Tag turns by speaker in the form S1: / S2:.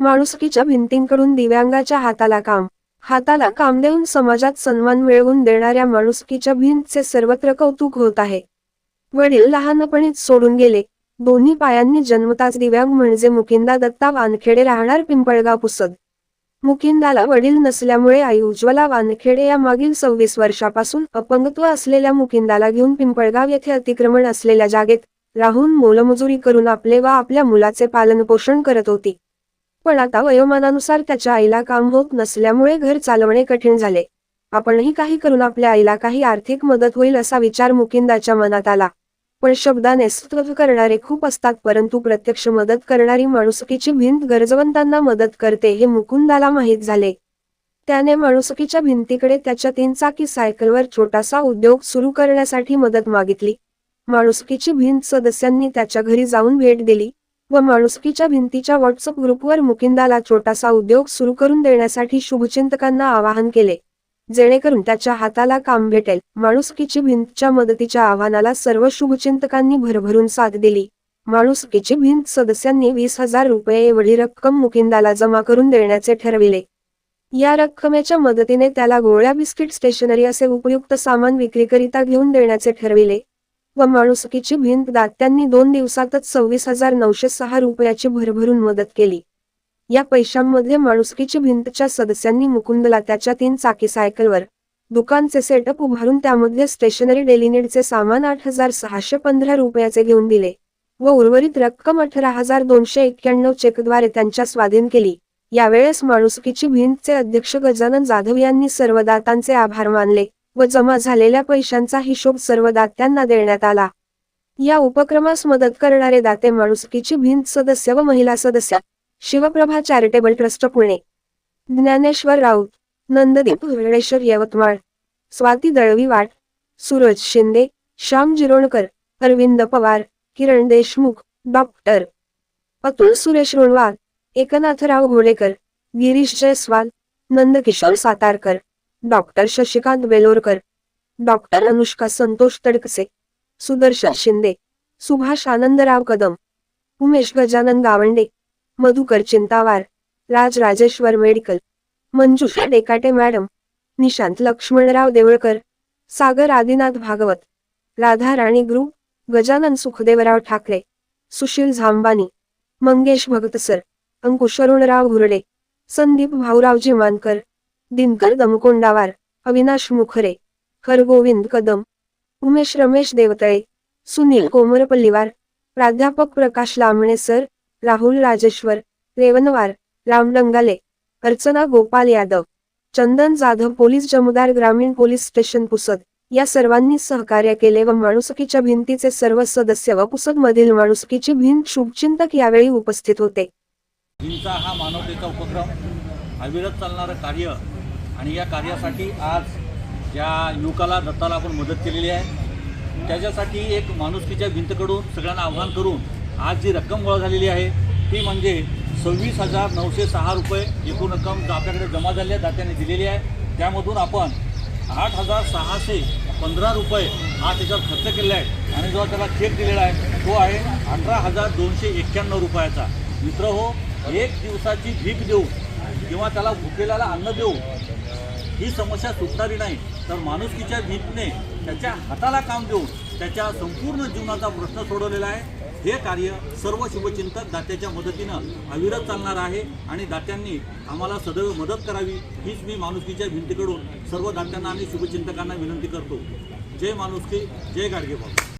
S1: माणुसकीच्या भिंतींकडून दिव्यांगाच्या हाताला काम. हाताला काम देऊन समाजात सन्मान मिळवून देणाऱ्या माणुसकीच्या भिंतचे सर्वत्र कौतुक होत आहे. वडील लहानपणीच सोडून गेले. दोन्ही पायांनी जन्मताच दिव्यांग म्हणजे मुकिंदा दत्ता वानखेडे राहणार पिंपळगाव पुसद. मुकिंदाला वडील नसल्यामुळे आई उज्ज्वला वानखेडे या मागील सव्वीस वर्षापासून अपंगत्व असलेल्या मुकिंदाला घेऊन पिंपळगाव येथे अतिक्रमण असलेल्या जागेत राहून मोलमजुरी करून आपले व आपल्या मुलाचे पालनपोषण करत होती. पण आता वयोमानानुसार त्याच्या आईला काम होत नसल्यामुळे घर चालवणे कठीण झाले. आपणही काही करून आपल्या आईला काही आर्थिक मदत होईल असा विचार मुकिंदाच्या मनात आला. पण शब्दाने स्तुत्व करणारे खूप असतात परंतु प्रत्यक्ष मदत करणारी माणुसकीची भिंत गरजवंतांना मदत करते हे मुकुंदाला माहीत झाले. त्याने माणुसकीच्या भिंतीकडे त्याच्या तीन चाकी सायकलवर छोटासा उद्योग सुरू करण्यासाठी मदत मागितली. माणुसकीची भिंत सदस्यांनी त्याच्या घरी जाऊन भेट दिली. व माणुसकीच्या भिंतीच्या व्हॉट्सअप ग्रुपवर मुकिंदाला छोटासा उद्योग सुरू करून देण्यासाठी शुभचिंतकांना आवाहन केले. जेणेकरून त्याच्या हाताला काम भेटेल. माणुसकीची भिंतच्या मदतीच्या आव्हानाला सर्व शुभचिंतकांनी भरभरून साथ दिली. माणुसकीची भिंत सदस्यांनी वीस हजार रुपये एवढी रक्कम मुकिंदाला जमा करून देण्याचे ठरविले. या रक्कमेच्या मदतीने त्याला गोळ्या बिस्किट स्टेशनरी असे उपयुक्त सामान विक्रीकरिता घेऊन देण्याचे ठरविले. व माणुसकीची भिंत दात्यांनी दोन दिवसातच सव्वीस हजार नऊशे सहा रुपयाची भरभरून मदत केली. या पैशांमध्ये माणुसकीची भिंतच्या सदस्यांनी मुकुंदला त्याच्या तीन चाकी सायकलवर दुकानचे सेटअप उभारून त्यामध्ये स्टेशनरी डेलिनेडचे सामान आठ हजार सहाशे पंधरा रुपयाचे घेऊन दिले व उर्वरित रक्कम अठरा हजार दोनशे एक्क्याण्णव चेकद्वारे त्यांच्या स्वाधीन केली. यावेळेस माणुसकीची भिंतचे अध्यक्ष गजानन जाधव यांनी सर्व दातांचे आभार मानले. व जमा झालेल्या पैशांचा हिशोब सर्व दात्यांना देण्यात आला. या उपक्रमास मदत करणारे दाते माणुसकीची भिंत सदस्य व महिला सदस्य. Shivprabha charitable trust Pune. Dnyaneshwar Raut Nanddeep Veleshwar Yavatmal. Swati Dalviwat Suraj Shinde Shyam Jironkar Arvind Pawar Kiran Deshmukh doctor. Atul Suresh Runwal Eknathrao Ghodekar Girish Jaiswal Nandkishor Satarkar. Doctor Shashikant Belorkar doctor Anushka Santosh Tadakse Sudarshan Shinde Subhash Anandrao Kadam Umesh Gajanan Gawande Madhukar Chintawar Raj Rajeshwar medical Manjusha Dekate madam Nishant Laxmanrao Devalkar Sagar Adinath Bhagwat Radha Rani group Gajanan Sukhdevrao Thackeray Sushil Jhambani Mangesh Bhagat sir Ankush Arunrao Hurde Sandeep Bhauraoji Mankar Dinkar Damkondawar Avinash Mukhre Hargovind Kadam Umesh Ramesh Deotale Sunil Komarpalliwar प्राध्यापक Prakash लांबणे sir Rahul Rajeshwar Revanwar Ramlangale Archana Gopal Yadav Chandan Jadhav police जमुदार ग्रामीण police station Pusad या सर्वांनी सहकार्य केले व माणुसकीच्या भिंतीचे सर्व सदस्य व पुसद मधील माणुसकीची भिंत शुभचिंतक यावेळी उपस्थित होते.
S2: हा मानवतेचा उपक्रम अविरत चालणारं कार्य आणि या कार्यासाठी आज ज्या युवकाला दत्ताला आपण मदत केलेली आहे त्याच्यासाठी एक माणुसकीच्या भिंतकडून सगळ्यांना आव्हान करून आज जी रक्कम गोळा झालेली आहे ती म्हणजे सव्वीस हजार नऊशे सहा रुपये एकूण रक्कम आपल्याकडे जमा झाली आहे दात्याने दिलेली आहे. त्यामधून आपण आठ हजार सहाशे पंधरा रुपये हा त्याच्यावर खर्च केलेला आहे. आणि जो त्याला चेक दिलेला आहे तो आहे अठरा हजार दोनशे एक्क्याण्णव रुपयाचा. मित्र हो एक दिवसाची भीक देऊ किंवा त्याला भुकेल्याला अन्न देऊ ही समस्या सुटणारी नाही. तर माणुसकीच्या भीतीने त्याच्या हाताला काम देऊन त्याच्या संपूर्ण जीवनाचा प्रश्न सोडवलेला आहे. हे कार्य सर्व शुभचिंतक दात्याच्या मदतीनं अविरत चालणार आहे आणि दात्यांनी आम्हाला सदैव मदत करावी हीच मी माणुसकीच्या भिंतीकडून सर्व दात्यांना आणि शुभचिंतकांना विनंती करतो. जय माणुसकी जय गाडगेबाब.